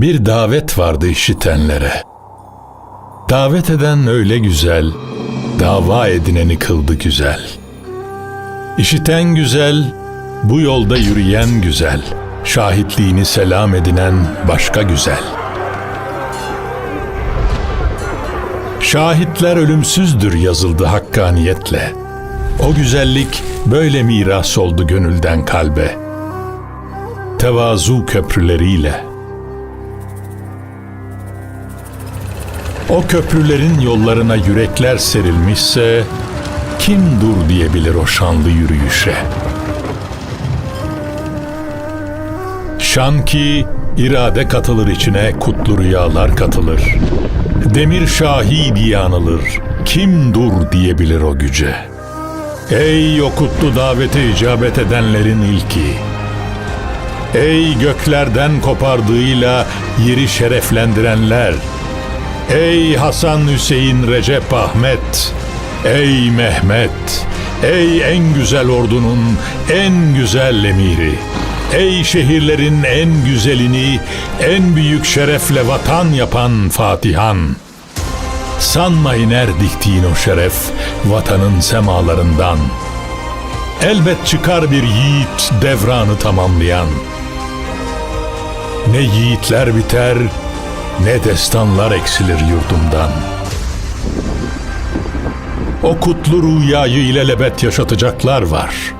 Bir davet vardı işitenlere. Davet eden öyle güzel, dava edineni kıldı güzel. İşiten güzel, bu yolda yürüyen güzel, şahitliğini selam edinen başka güzel. Şahitler ölümsüzdür yazıldı hakkaniyetle. O güzellik böyle miras oldu gönülden kalbe. Tevazu köprüleriyle. O köprülerin yollarına yürekler serilmişse kim dur diyebilir o şanlı yürüyüşe? Şan ki irade katılır içine kutlu rüyalar katılır. Demir şahi diye anılır. Kim dur diyebilir o güce? Ey o kutlu davete icabet edenlerin ilki! Ey göklerden kopardığıyla yeri şereflendirenler! Ey Hasan Hüseyin Recep Ahmet! Ey Mehmet! Ey en güzel ordunun en güzel emiri! Ey şehirlerin en güzelini, en büyük şerefle vatan yapan Fatihan! Sanma iner diktiğin o şeref vatanın semalarından. Elbet çıkar bir yiğit devranı tamamlayan. Ne yiğitler biter, ne destanlar eksilir yurdumdan. O kutlu rüyayı ilelebet yaşatacaklar var.